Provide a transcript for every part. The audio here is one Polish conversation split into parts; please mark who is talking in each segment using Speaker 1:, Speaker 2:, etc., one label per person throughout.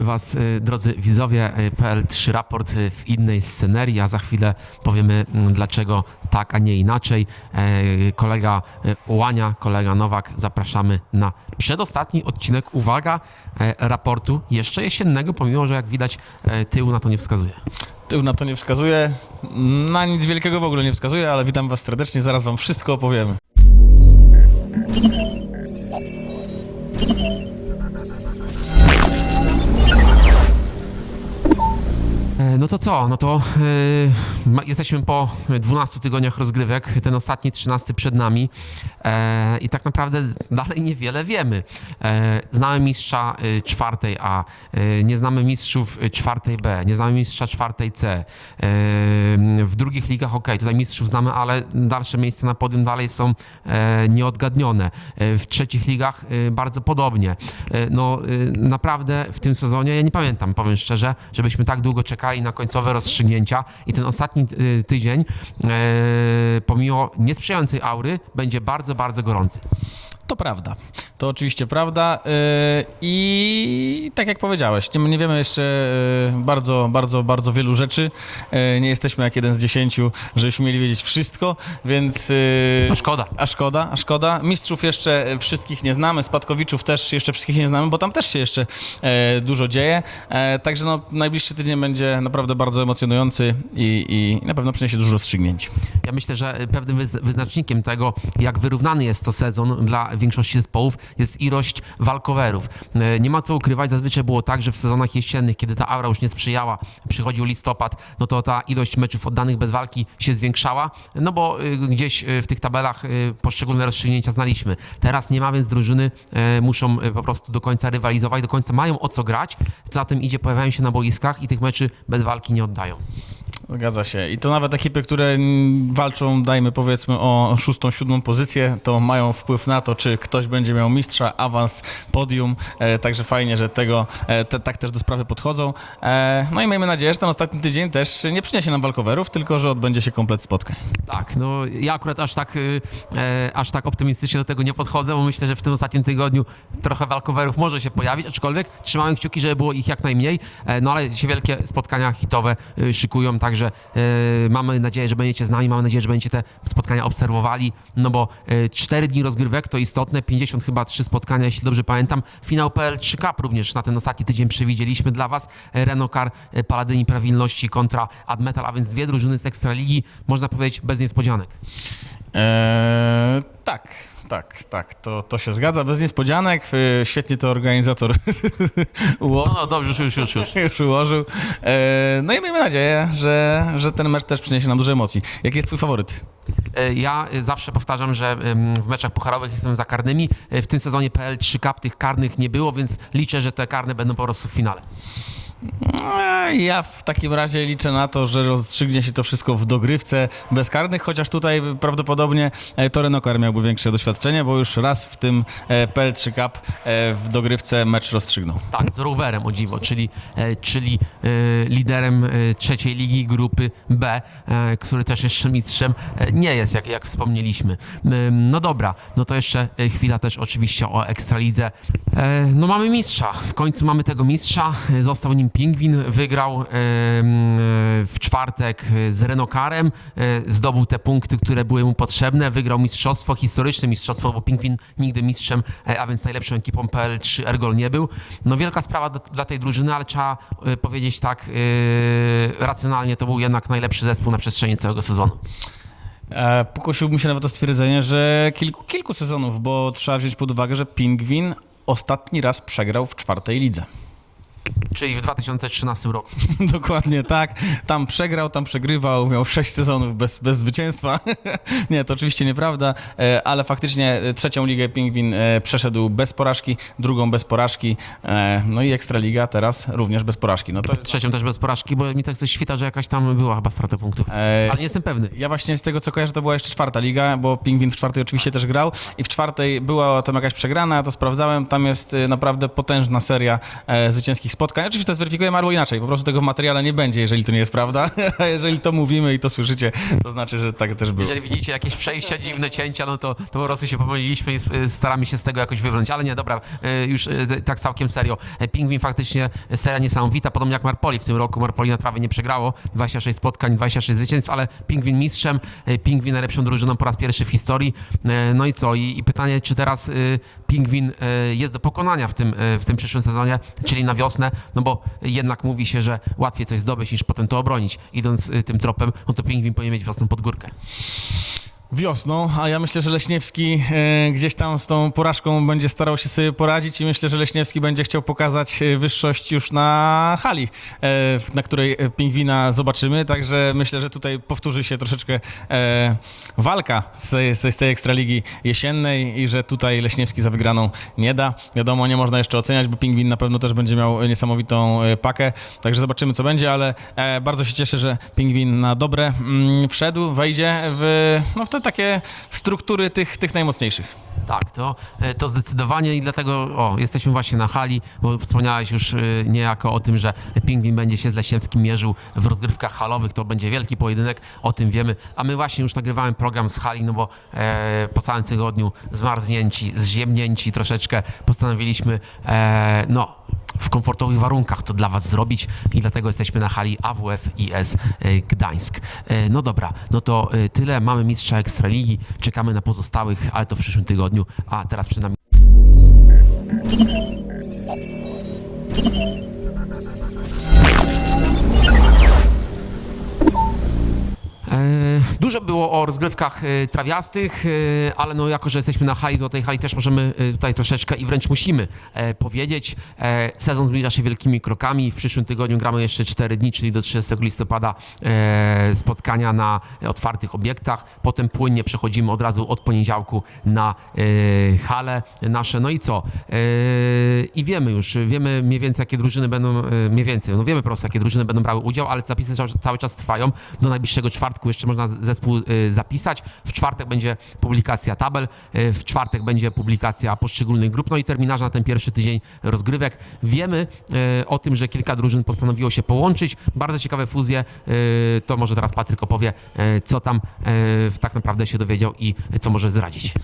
Speaker 1: Was, y, drodzy widzowie y, PL3 Raport y, w innej scenerii, a za chwilę powiemy mm, dlaczego tak, a nie inaczej. E, Kolega Łania, kolega Nowak, zapraszamy na przedostatni odcinek, uwaga, e, raportu jeszcze jesiennego, pomimo, że jak widać e, tył na to nie wskazuje.
Speaker 2: Tył na to nie wskazuje, na nic wielkiego w ogóle nie wskazuje, ale witam Was serdecznie, zaraz Wam wszystko opowiemy.
Speaker 1: No to co? No to ma- jesteśmy po 12 tygodniach rozgrywek, ten ostatni 13 przed nami e, i tak naprawdę dalej niewiele wiemy. E, znamy mistrza e, czwartej A, e, nie znamy mistrzów e, czwartej B, nie znamy mistrza czwartej C. E, w drugich ligach ok, tutaj mistrzów znamy, ale dalsze miejsca na podium dalej są e, nieodgadnione. E, w trzecich ligach e, bardzo podobnie. No naprawdę w tym sezonie, ja nie pamiętam, powiem szczerze, żebyśmy tak długo czekali na końcowe rozstrzygnięcia i ten ostatni tydzień, pomimo niesprzyjającej aury, będzie bardzo, bardzo gorący.
Speaker 2: To prawda. To oczywiście prawda. yy, I tak jak powiedziałeś, nie, nie wiemy jeszcze yy, bardzo, bardzo, bardzo wielu rzeczy. Yy, Nie jesteśmy jak jeden z dziesięciu, żebyśmy mieli wiedzieć wszystko, więc.
Speaker 1: No szkoda.
Speaker 2: A szkoda, a szkoda. Mistrzów jeszcze wszystkich nie znamy, spadkowiczów też jeszcze wszystkich nie znamy, bo tam też się jeszcze e, dużo dzieje. E, także no, najbliższy tydzień będzie naprawdę bardzo emocjonujący i, i na pewno przyniesie dużo rozstrzygnięć.
Speaker 1: Ja myślę, że pewnym wyz- wyznacznikiem tego, jak wyrównany jest to sezon dla większości zespołów, jest ilość walkowerów. E, Nie ma co ukrywać, zazwyczaj było tak, że w sezonach jesiennych, kiedy ta aura już nie sprzyjała, przychodził listopad, no to ta ilość meczów oddanych bez walki się zwiększała, no bo y, gdzieś y, w tych tabelach poszczególne rozstrzygnięcia znaliśmy. Teraz nie ma, więc drużyny e, muszą po prostu do końca rywalizować, do końca mają o co grać, za tym idzie, pojawiają się na boiskach i tych meczy bez walki nie oddają.
Speaker 2: Zgadza się. I to nawet ekipy, które walczą, dajmy powiedzmy o szóstą, siódmą pozycję, to mają wpływ na to, czy ktoś będzie miał mistrza, awans, podium. E, także fajnie, że tego e, te, tak też do sprawy podchodzą. E, no i miejmy nadzieję, że ten ostatni tydzień też nie przyniesie nam walkowerów, tylko że odbędzie się komplet spotkań.
Speaker 1: Tak, no ja akurat aż tak, y, e, aż tak optymistycznie do tego nie podchodzę, bo myślę, że w tym ostatnim tygodniu trochę walkowerów może się pojawić, aczkolwiek trzymamy kciuki, żeby było ich jak najmniej, e, no ale się wielkie spotkania hitowe y, szykują, także e, mamy nadzieję, że będziecie z nami, mamy nadzieję, że będziecie te spotkania obserwowali, no bo e, 4 dni rozgrywek to istotne, 50 chyba 3 spotkania, jeśli dobrze pamiętam, finał PL3 Cup również na ten ostatni tydzień przewidzieliśmy dla Was, e, e, Paladyni Prawilności kontra Admetal, a więc dwie drużyny z Ekstraligi, można powiedzieć bez niespodzianek.
Speaker 2: Eee, tak, tak, tak, to, to się zgadza. Bez niespodzianek. y, Świetnie to organizator ułożył.
Speaker 1: No, no dobrze, już, już, już.
Speaker 2: już ułożył. Eee, no i miejmy nadzieję, że, że ten mecz też przyniesie nam dużo emocji. Jaki jest twój faworyt?
Speaker 1: E, Ja e, zawsze powtarzam, że w meczach pucharowych jestem za karnymi. E, W tym sezonie PL3 Cup tych karnych nie było, więc liczę, że te karne będą po prostu w finale.
Speaker 2: Eee, Ja w takim razie liczę na to, że rozstrzygnie się to wszystko w dogrywce bezkarnych, chociaż tutaj prawdopodobnie e, Torenokar miałby większe doświadczenie, bo już raz w tym e, PL3 Cup e, w dogrywce mecz rozstrzygnął.
Speaker 1: Tak, z rowerem o dziwo, czyli, czyli liderem trzeciej ligi grupy B, który też jeszcze mistrzem nie jest, jak, jak wspomnieliśmy. No dobra, no to jeszcze chwila też oczywiście o Ekstralidze. No mamy mistrza, w końcu mamy tego mistrza, został nim Pingwin, wygrał e, w czwartek e, z Renokarem, e, zdobył te punkty, które były mu potrzebne, wygrał mistrzostwo, historyczne mistrzostwo, bo Pingwin nigdy mistrzem, a więc najlepszą ekipą PL3 Ergol nie był. No wielka sprawa dla tej drużyny, ale trzeba powiedzieć tak racjonalnie, to był jednak najlepszy zespół na przestrzeni całego sezonu.
Speaker 2: Pokusiłbym się nawet o stwierdzenie, że kilku, kilku sezonów, bo trzeba wziąć pod uwagę, że Pingwin ostatni raz przegrał w czwartej lidze.
Speaker 1: Czyli w 2013 roku.
Speaker 2: Dokładnie tak. Tam przegrał, tam przegrywał, miał sześć sezonów bez, bez zwycięstwa. nie, to oczywiście nieprawda, e, ale faktycznie e, trzecią ligę Pingwin e, przeszedł bez porażki, drugą bez porażki, no i Ekstraliga teraz również bez porażki. No to jest,
Speaker 1: Trzecią też bez porażki, bo mi tak coś świta, że jakaś tam była chyba strata punktów. Ale nie jestem pewny.
Speaker 2: Ja właśnie z tego co kojarzę, to była jeszcze czwarta liga, bo Pingwin w czwartej oczywiście też grał i w czwartej była tam jakaś przegrana, ja to sprawdzałem, tam jest naprawdę potężna seria zwycięskich spotkań. Oczywiście to zweryfikujemy albo inaczej, po prostu tego w materiale nie będzie, jeżeli to nie jest prawda, a jeżeli to mówimy i to słyszycie, to znaczy, że tak też było.
Speaker 1: Jeżeli widzicie jakieś przejścia, dziwne cięcia, no to, to po prostu się pomyliliśmy i y, staramy się z tego jakoś wybrnąć. Ale nie, dobra, y, już y, tak całkiem serio. Pingwin faktycznie seria niesamowita, podobnie jak Marpoli w tym roku. Marpoli na trawie nie przegrało, 26 spotkań, 26 zwycięstw, ale Pingwin mistrzem, Pingwin najlepszą drużyną po raz pierwszy w historii. No i co? I, i pytanie, czy teraz Pingwin y, jest do pokonania w tym, y, w tym przyszłym sezonie, czyli na wiosnę, no bo jednak mówi się, że łatwiej coś zdobyć niż potem to obronić. Idąc y, tym tropem, no to Pingwin powinien mieć własną podgórkę.
Speaker 2: Wiosną, a ja myślę, że Leśniewski e, gdzieś tam z tą porażką będzie starał się sobie poradzić i myślę, że Leśniewski będzie chciał pokazać e, wyższość już na hali, e, na której pingwina zobaczymy, także myślę, że tutaj powtórzy się troszeczkę walka z tej, z tej, ekstraligi jesiennej i że tutaj Leśniewski za wygraną nie da. Wiadomo, nie można jeszcze oceniać, bo pingwin na pewno też będzie miał niesamowitą pakę, także zobaczymy co będzie, ale bardzo się cieszę, że pingwin na dobre mm, wszedł, wejdzie w, no, w te takie struktury tych, tych najmocniejszych.
Speaker 1: Tak, to, e, to zdecydowanie i dlatego o, jesteśmy właśnie na hali, bo wspomniałeś już e, niejako o tym, że Pingwin będzie się z Leśniewskim mierzył w rozgrywkach halowych, to będzie wielki pojedynek, o tym wiemy, a my właśnie już nagrywałem program z hali, no bo e, po całym tygodniu zmarznięci, zziemnięci troszeczkę postanowiliśmy, e, no w komfortowych warunkach to dla Was zrobić i dlatego jesteśmy na hali AWF IS e, Gdańsk. E, No dobra, no to e, tyle. Mamy mistrza Ekstraligi, czekamy na pozostałych, ale to w przyszłym tygodniu, a teraz przed nami Dużo było o rozgrywkach e, trawiastych, e, ale no jako, że jesteśmy na hali, to tej hali też możemy e, tutaj troszeczkę i wręcz musimy powiedzieć. Sezon zbliża się wielkimi krokami. W przyszłym tygodniu gramy jeszcze 4 dni, czyli do 30 listopada spotkania na otwartych obiektach. Potem płynnie przechodzimy od razu od poniedziałku na hale nasze. No i co? I wiemy już, wiemy mniej więcej jakie drużyny będą, mniej więcej, no wiemy po prostu jakie drużyny będą brały udział, ale zapisy cały, czas trwają. Do najbliższego czwartku jeszcze można zespół e, zapisać. W czwartek będzie publikacja tabel, e, w czwartek będzie publikacja poszczególnych grup, no i terminarz na ten pierwszy tydzień rozgrywek. Wiemy e, o tym, że kilka drużyn postanowiło się połączyć. Bardzo ciekawe fuzje. To może teraz Patryk opowie, co tam tak naprawdę się dowiedział i co może zdradzić.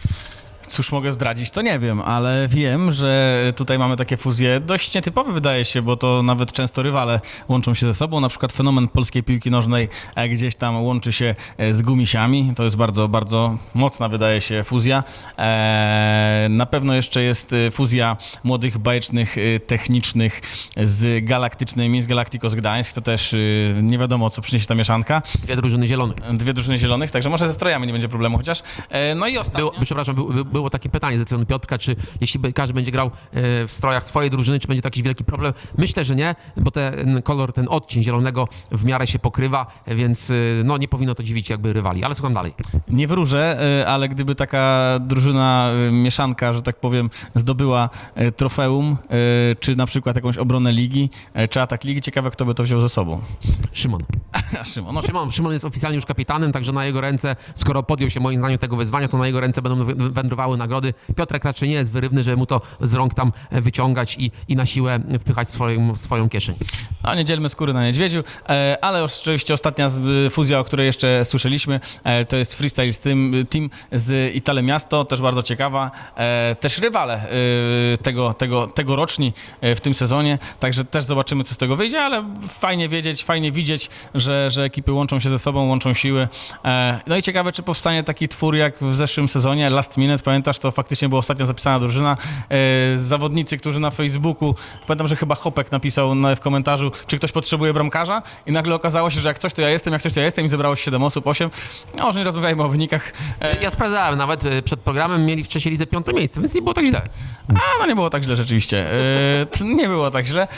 Speaker 2: Cóż mogę zdradzić, to nie wiem, ale wiem, że tutaj mamy takie fuzje dość nietypowe wydaje się, bo to nawet często rywale łączą się ze sobą. Na przykład fenomen polskiej piłki nożnej e, gdzieś tam łączy się e, z gumisiami. To jest bardzo, bardzo mocna wydaje się fuzja. E, Na pewno jeszcze jest fuzja młodych, bajecznych, technicznych z galaktycznymi, z Galacticos Gdańsk. To też nie wiadomo, co przyniesie ta mieszanka.
Speaker 1: Dwie drużyny zielonych.
Speaker 2: Dwie drużyny zielonych, także może ze strojami nie będzie problemu chociaż. No i ostatnio...
Speaker 1: Było, przepraszam, był- był- było takie pytanie ze strony Piotrka, czy jeśli każdy będzie grał e, w strojach swojej drużyny, czy będzie to jakiś wielki problem? Myślę, że nie, bo ten kolor, ten odcień zielonego w miarę się pokrywa, więc e, no, nie powinno to dziwić jakby rywali. Ale słucham dalej.
Speaker 2: Nie wróżę, e, ale gdyby taka drużyna mieszanka, że tak powiem, zdobyła trofeum, czy na przykład jakąś obronę ligi, czy atak ligi, ciekawe kto by to wziął ze sobą.
Speaker 1: Szymon.
Speaker 2: A Szymon, no,
Speaker 1: Szymon, Szymon jest oficjalnie już kapitanem, także na jego ręce, skoro podjął się moim zdaniem tego wyzwania, to na jego ręce będą wędrowały nagrody. Piotrek raczej nie jest wyrywny, żeby mu to z rąk tam e, wyciągać i, i na siłę wpychać swoją, swoją kieszeń.
Speaker 2: a nie dzielmy skóry na niedźwiedziu, e, ale oczywiście ostatnia z, fuzja, o której jeszcze słyszeliśmy, e, to jest Freestyle Team, team z Itale Miasto, też bardzo ciekawa. E, Też rywale e, tego, tego, tegoroczni e, w tym sezonie, także też zobaczymy, co z tego wyjdzie, ale fajnie wiedzieć, fajnie widzieć, że, że ekipy łączą się ze sobą, łączą siły. E, No i ciekawe, czy powstanie taki twór jak w zeszłym sezonie, Last Minute, pamiętasz, to faktycznie była ostatnio zapisana drużyna. E, Zawodnicy, którzy na Facebooku, pamiętam, że chyba Hopek napisał na, w komentarzu, czy ktoś potrzebuje bramkarza i nagle okazało się, że jak coś, to ja jestem, jak coś, to ja jestem i zebrało się 7 osób, 8. No, może nie rozmawiajmy o wynikach. E,
Speaker 1: Ja sprawdzałem, nawet przed programem mieli w trzeciej lidze piąte miejsce, więc nie było tak źle.
Speaker 2: A, no nie było tak źle rzeczywiście. Nie było tak źle.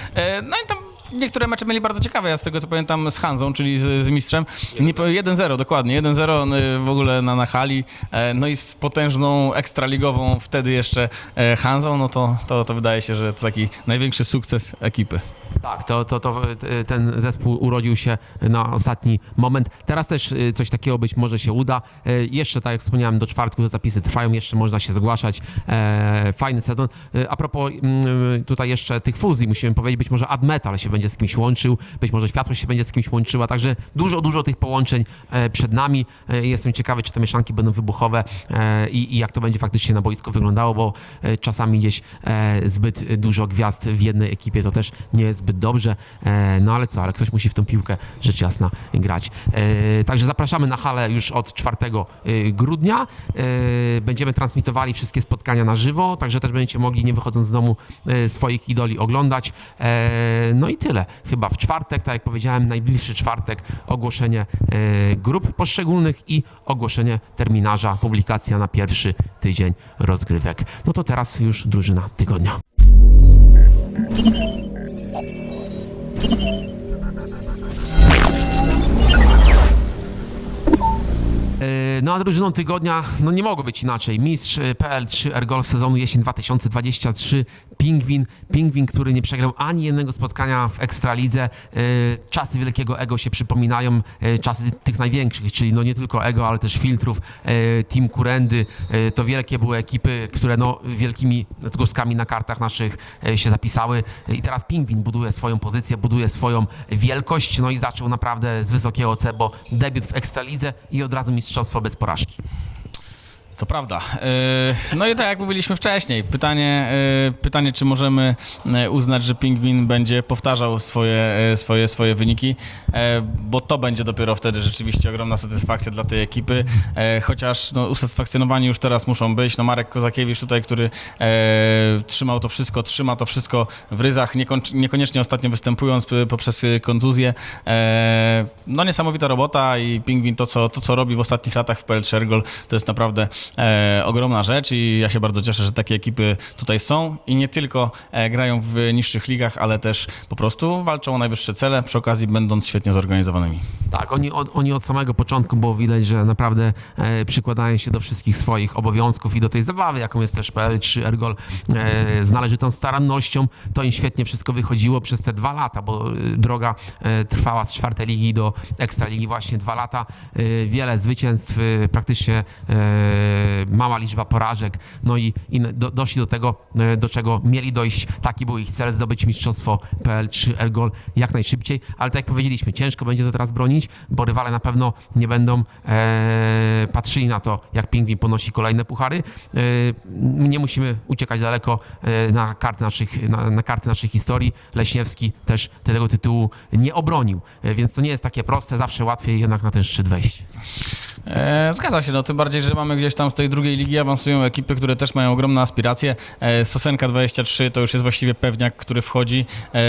Speaker 2: No i tam niektóre mecze mieli bardzo ciekawe, ja z tego co pamiętam z Hanzą, czyli z, z mistrzem. Nie, po- 1-0, dokładnie. 1-0 e, w ogóle na, na hali. E, no i z potężną ekstraligową wtedy jeszcze e, Hanzą, no to, to, to wydaje się, że to taki największy sukces ekipy.
Speaker 1: Tak, to, to, to y, ten zespół urodził się na ostatni moment. Teraz też y, coś takiego być może się uda. Y, Jeszcze, tak jak wspomniałem, do czwartku te zapisy trwają, jeszcze można się zgłaszać. E, Fajny sezon. A propos mm, tutaj jeszcze tych fuzji, musimy powiedzieć, być może Admetal się będzie z kimś łączył, być może Światłość się będzie z kimś łączyła, także dużo, dużo tych połączeń e, przed nami. E, Jestem ciekawy, czy te mieszanki będą wybuchowe e, i, i jak to będzie faktycznie na boisku wyglądało, bo e, czasami gdzieś e, zbyt dużo gwiazd w jednej ekipie to też nie jest zbyt dobrze. E, No ale co, ale ktoś musi w tą piłkę rzecz jasna grać. E, Także zapraszamy na halę już od 4 e, grudnia. Będziemy transmitowali wszystkie spotkania na żywo, także też będziecie mogli, nie wychodząc z domu, swoich idoli oglądać. No i tyle. Chyba w czwartek, tak jak powiedziałem, najbliższy czwartek ogłoszenie grup poszczególnych i ogłoszenie terminarza, publikacja na pierwszy tydzień rozgrywek. No to teraz już drużyna tygodnia. E, No a drużyną tygodnia, no nie mogło być inaczej. Mistrz e, PL3 Ergol sezonu jesień 2023, Pingwin. Pingwin, który nie przegrał ani jednego spotkania w Ekstralidze. E, Czasy wielkiego ego się przypominają, e, czasy tych największych, czyli no nie tylko ego, ale też filtrów, e, Team Kurendy. To wielkie były ekipy, które no wielkimi zgłoskami na kartach naszych się zapisały. I teraz Pingwin buduje swoją pozycję, buduje swoją wielkość, no i zaczął naprawdę z wysokiego C, bo debiut w Ekstralidze i od razu mistrzostwo bez porażki.
Speaker 2: To prawda. E, No i tak jak mówiliśmy wcześniej, pytanie, e, pytanie czy możemy e, uznać, że Pingwin będzie powtarzał swoje, swoje, swoje wyniki, bo to będzie dopiero wtedy rzeczywiście ogromna satysfakcja dla tej ekipy, chociaż no, usatysfakcjonowani już teraz muszą być. No Marek Kozakiewicz tutaj, który trzymał to wszystko, trzyma to wszystko w ryzach, niekoniecznie ostatnio występując poprzez kontuzję. No niesamowita robota i Pingwin to, co, to, co robi w ostatnich latach w PL Szergol, to jest naprawdę e, ogromna rzecz i ja się bardzo cieszę, że takie ekipy tutaj są i nie tylko e, grają w niższych ligach, ale też po prostu walczą o najwyższe cele, przy okazji będąc świetnie zorganizowanymi.
Speaker 1: Tak, oni od, oni od samego początku było widać, że naprawdę e, przykładają się do wszystkich swoich obowiązków i do tej zabawy, jaką jest też PL3 Ergol e, z należytą starannością. To im świetnie wszystko wychodziło przez te dwa lata, bo e, droga e, trwała z czwartej ligi do ekstraligi właśnie dwa lata. E, wiele zwycięstw, e, praktycznie e, mała liczba porażek, no i, i do, doszli do tego, e, do czego mieli dojść. Taki był ich cel, zdobyć mistrzostwo PL3 Ergol jak najszybciej, ale tak jak powiedzieliśmy, ciężko będzie to teraz bronić, bo rywale na pewno nie będą e, patrzyli na to, jak Pingwin ponosi kolejne puchary. E, nie musimy uciekać daleko e, na, karty naszych, na, na karty naszej historii. Leśniewski też tego tytułu nie obronił, e, więc to nie jest takie proste, zawsze łatwiej jednak na ten szczyt wejść.
Speaker 2: E, zgadza się, no tym bardziej, że mamy gdzieś tam z tej drugiej ligi awansują ekipy, które też mają ogromne aspiracje. E, Sosenka 23 to już jest właściwie pewniak, który wchodzi. E,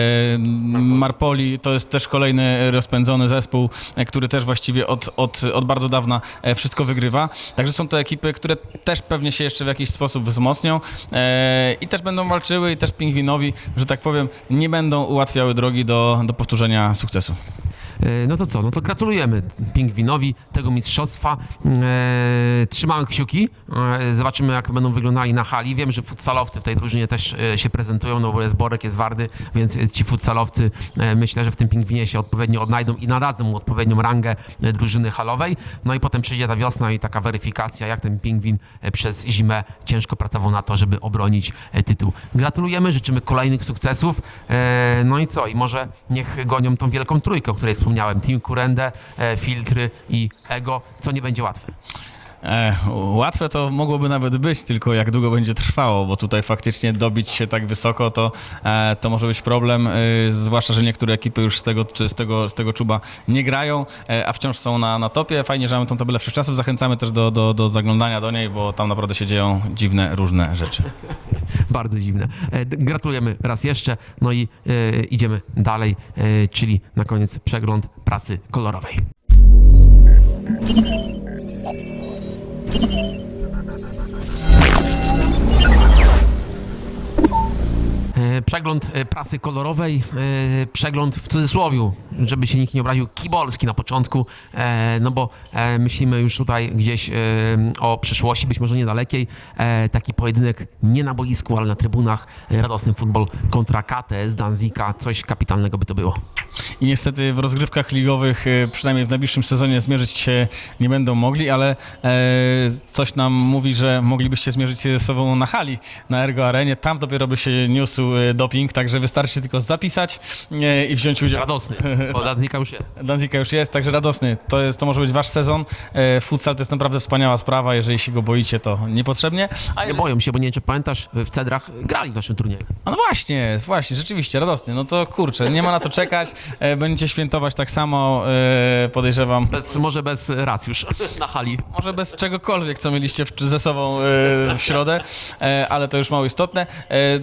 Speaker 2: Marpoli to jest też kolejny rozpędzony zespół, który też właściwie od, od, od bardzo dawna wszystko wygrywa. Także są to ekipy, które też pewnie się jeszcze w jakiś sposób wzmocnią i też będą walczyły i też pingwinowi, że tak powiem, nie będą ułatwiały drogi do, do powtórzenia sukcesu.
Speaker 1: E, No to co? No to gratulujemy Pingwinowi tego mistrzostwa. E, Trzymamy kciuki. E, Zobaczymy, jak będą wyglądali na hali. Wiem, że futsalowcy w tej drużynie też się prezentują, no bo jest Borek, jest Wardy, więc ci futsalowcy myślę, że w tym Pingwinie się odpowiednio odnajdą i nadadzą mu odpowiednią rangę drużyny halowej. No i potem przyjdzie ta wiosna i taka weryfikacja, jak ten Pingwin przez zimę ciężko pracował na to, żeby obronić tytuł. Gratulujemy, życzymy kolejnych sukcesów. No i co? I może niech gonią tą wielką trójkę, o której wspomniałem. Team Kurende, e, Filtry i Ego, co nie będzie łatwe.
Speaker 2: E, łatwe to mogłoby nawet być, tylko jak długo będzie trwało, bo tutaj faktycznie dobić się tak wysoko, to, e, to może być problem, e, zwłaszcza, że niektóre ekipy już z tego, z tego, z tego czuba nie grają, e, a wciąż są na, na topie. Fajnie, że mamy tą tabelę wszechczasów, zachęcamy też do, do, do zaglądania do niej, bo tam naprawdę się dzieją dziwne, różne rzeczy.
Speaker 1: Bardzo dziwne. E, Gratulujemy raz jeszcze. No i e, idziemy dalej, e, czyli na koniec przegląd prasy kolorowej. you przegląd e, prasy kolorowej, e, przegląd w cudzysłowiu, żeby się nikt nie obraził, kibolski na początku, e, no bo myślimy już tutaj gdzieś o przyszłości, być może niedalekiej. Taki pojedynek nie na boisku, ale na trybunach. Radosny futbol kontra KTS Danzika, coś kapitalnego by to było.
Speaker 2: I niestety w rozgrywkach ligowych, przynajmniej w najbliższym sezonie, zmierzyć się nie będą mogli, ale coś nam mówi, że moglibyście zmierzyć się ze sobą na hali, na Ergo Arenie. Tam dopiero by się niósł doping, także wystarczy tylko zapisać e, i wziąć udział.
Speaker 1: Radosny, bo Danzika już jest.
Speaker 2: Danzika już jest, także radosny. To, jest, to może być wasz sezon. E, futsal to jest naprawdę wspaniała sprawa. Jeżeli się go boicie, to niepotrzebnie. A
Speaker 1: Nie
Speaker 2: jeżeli...
Speaker 1: boją się, bo nie wiem, czy pamiętasz, w Cedrach grali w naszym turnieju.
Speaker 2: No właśnie, właśnie, rzeczywiście, radosny. No to kurczę, nie ma na co czekać. E, będziecie świętować tak samo, podejrzewam.
Speaker 1: Bez, może bez rac już na hali.
Speaker 2: Może bez czegokolwiek, co mieliście w, ze sobą w środę, ale to już mało istotne.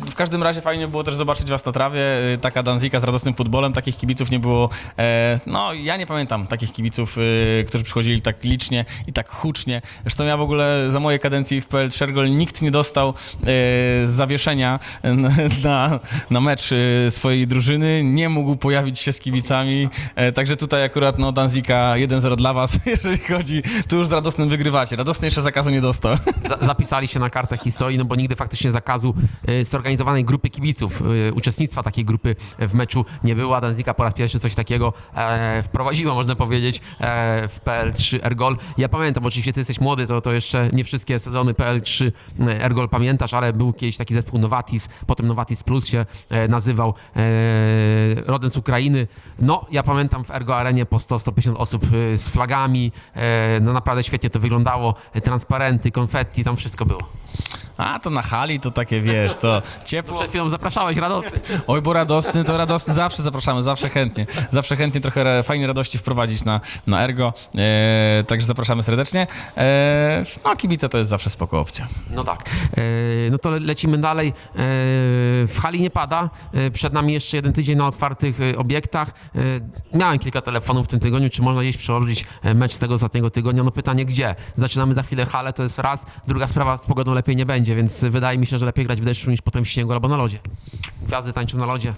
Speaker 2: W każdym razie fajnie było też zobaczyć was na trawie. E, taka Danzika z radosnym futbolem. Takich kibiców nie było. E, no, ja nie pamiętam takich kibiców, e, którzy przychodzili tak licznie i tak hucznie. Zresztą ja w ogóle za mojej kadencji w PL Szergol nikt nie dostał e, zawieszenia na, na mecz e, swojej drużyny. Nie mógł pojawić się z kibicami. E, także tutaj akurat no, Danzika 1-0 dla was, jeżeli chodzi. Tu już z radosnym wygrywacie. Radosny jeszcze zakazu nie dostał.
Speaker 1: za, zapisali się na kartę historii, no bo nigdy faktycznie zakazu y, zorganizowanej grupy kibiców, y, uczestnictwa takiej grupy w meczu nie było. Danzika po raz pierwszy coś takiego e, wprowadziła, można powiedzieć, e, w PL3 Ergol. Ja pamiętam, oczywiście ty jesteś młody, to, to jeszcze nie wszystkie sezony PL3 Ergol pamiętasz, ale był kiedyś taki zespół Novatis, potem Novatis Plus się e, nazywał, e, rodem z Ukrainy. No, ja pamiętam w Ergo Arenie po 100-150 osób z flagami, e, no naprawdę świetnie to wyglądało, transparenty, konfetti, tam wszystko było.
Speaker 2: A to na hali to takie wiesz, to ciepło.
Speaker 1: Przed chwilą zapraszałeś radosny.
Speaker 2: Oj, bo radosny to radosny, zawsze zapraszamy, zawsze chętnie. Zawsze chętnie trochę fajnej radości wprowadzić na, na Ergo, e, także zapraszamy serdecznie. E, no, kibice to jest zawsze spoko opcja.
Speaker 1: No tak. E, No to le- lecimy dalej. E, W hali nie pada. E, Przed nami jeszcze jeden tydzień na otwartych e, obiektach. E, Miałem kilka telefonów w tym tygodniu, czy można gdzieś przełożyć e, mecz z tego ostatniego tygodnia. No pytanie gdzie? Zaczynamy za chwilę halę, to jest raz. Druga sprawa, z pogodą lepiej nie będzie, więc wydaje mi się, że lepiej grać w deszczu niż potem w śniegu albo na lodzie. Gwiazdy tańczą na lodzie.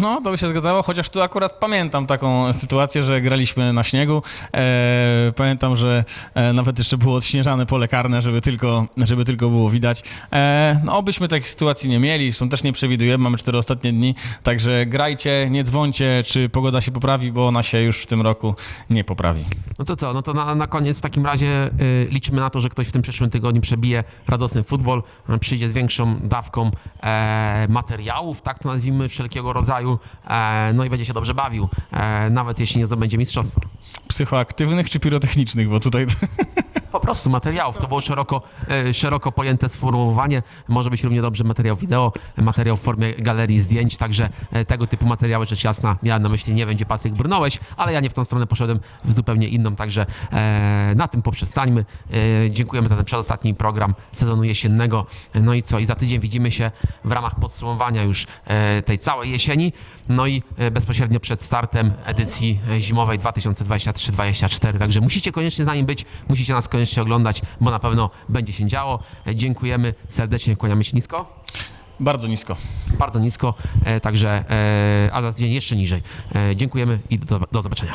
Speaker 2: No, to by się zgadzało, chociaż tu akurat pamiętam taką sytuację, że graliśmy na śniegu. E, pamiętam, że e, nawet jeszcze było odśnieżane pole karne, żeby tylko, żeby tylko było widać. E, no, obyśmy takich sytuacji nie mieli, są też nie przewidujemy, mamy cztery ostatnie dni, także grajcie, nie dzwońcie, czy pogoda się poprawi, bo ona się już w tym roku nie poprawi.
Speaker 1: No to co, no to na, na koniec w takim razie y, liczymy na to, że ktoś w tym przyszłym tygodniu przebije radosny futbol, przyjdzie z większą dawką e, materiałów, tak to nazwijmy, wszelkiego rodzaju, e, no i będzie się dobrze bawił, e, nawet jeśli nie zdobędzie mistrzostwa.
Speaker 2: Psychoaktywnych czy pirotechnicznych, bo tutaj
Speaker 1: Po prostu materiałów, to było szeroko, e, szeroko pojęte sformułowanie, może być równie dobrze materiał wideo, materiał w formie galerii zdjęć, także e, tego typu materiały, rzecz jasna, miałem na myśli, nie będzie Patryk Brnąłeś, ale ja nie w tą stronę poszedłem, w zupełnie inną, także e, na tym poprzestańmy. Dziękujemy za ten przedostatni program sezonu jesiennego. No i co, i za tydzień widzimy się w ramach podsumowania już tej całej jesieni, no i bezpośrednio przed startem edycji zimowej 2023-2024, także musicie koniecznie z nami być, musicie nas koniecznie oglądać, bo na pewno będzie się działo. Dziękujemy serdecznie, kłaniamy się nisko.
Speaker 2: bardzo nisko.
Speaker 1: Bardzo nisko, e, także, e, a za tydzień jeszcze niżej. E, Dziękujemy i do, do zobaczenia.